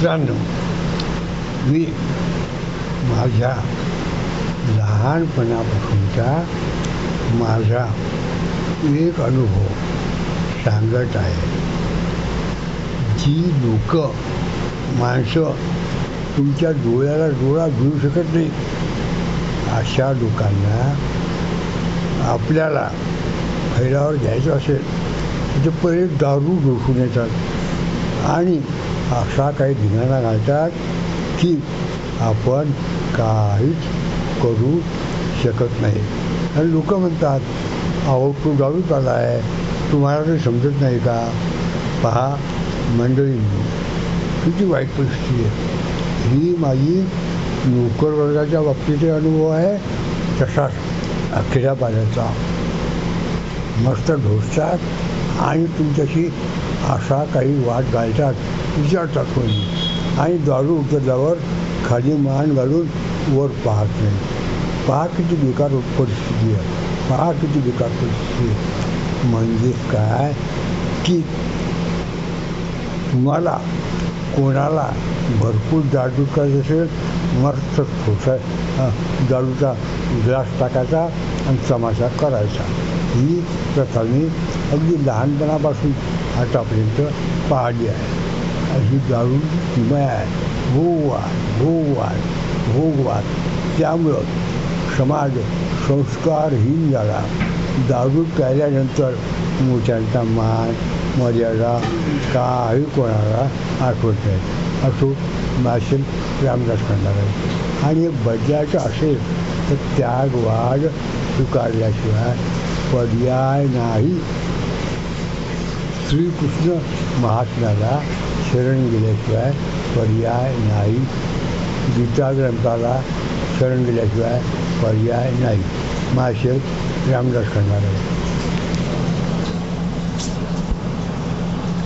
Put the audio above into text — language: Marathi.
मित्रांनो मी माझ्या लहानपणापासूनचा माझा एक अनुभव सांगत आहे. जी लोक माणसं तुमच्या डोळ्याला डोळा घेऊ शकत नाही अशा लोकांना आपल्याला फैलावर घ्यायचं असेल तर पहिले दारू डोसून येतात. आणि असा काही धिंगाणा घालतात की आपण काहीच करू शकत नाही. आणि लोक म्हणतात अहो तू दारू आला आहे. तुम्हाला ते समजत नाही का? पहा मंडळी किती वाईट परिस्थिती आहे. ही माझी नोकर वर्गाच्या अनुभव आहे तसाच अखेऱ्या पाण्याचा मस्त ढोसतात आणि तुमच्याशी असा काही वाद घालतात विचारतात कोणी. आणि दारू उतरल्यावर खाली मान घालून वर पाहत नाही. पहा किती बेकार परिस्थिती आहे. पहा किती बेकार परिस्थिती आहे. म्हणजे काय? की तुम्हाला कोणाला भरपूर दारू करायचं असेल मस्त छोटा दारूचा ग्लास टाकायचा आणि तमाशा करायचा. ही प्रथा मी अगदी लहानपणापासून आतापर्यंत पाहिली आहे. ही दारू किमय आहे. भोगवाद भोगवाद भोगवाद त्यामुळं समाज संस्कारहीन झाला. दारू प्यायल्यानंतर मोठ्यांचा मान मर्यादा काही कोणाला आठवत नाही. असो माशील रामदास खंडार आहे आणि बदलायचं असेल तर त्यागवाद स्वीकारल्याशिवाय पर्याय नाही. श्रीकृष्ण महात्म्याला शरण गेल्याशिवाय पर्याय नाही. गीता ग्रंथाला शरण गेल्याशिवाय पर्याय नाही. माशेल रामदास खंडार आहे.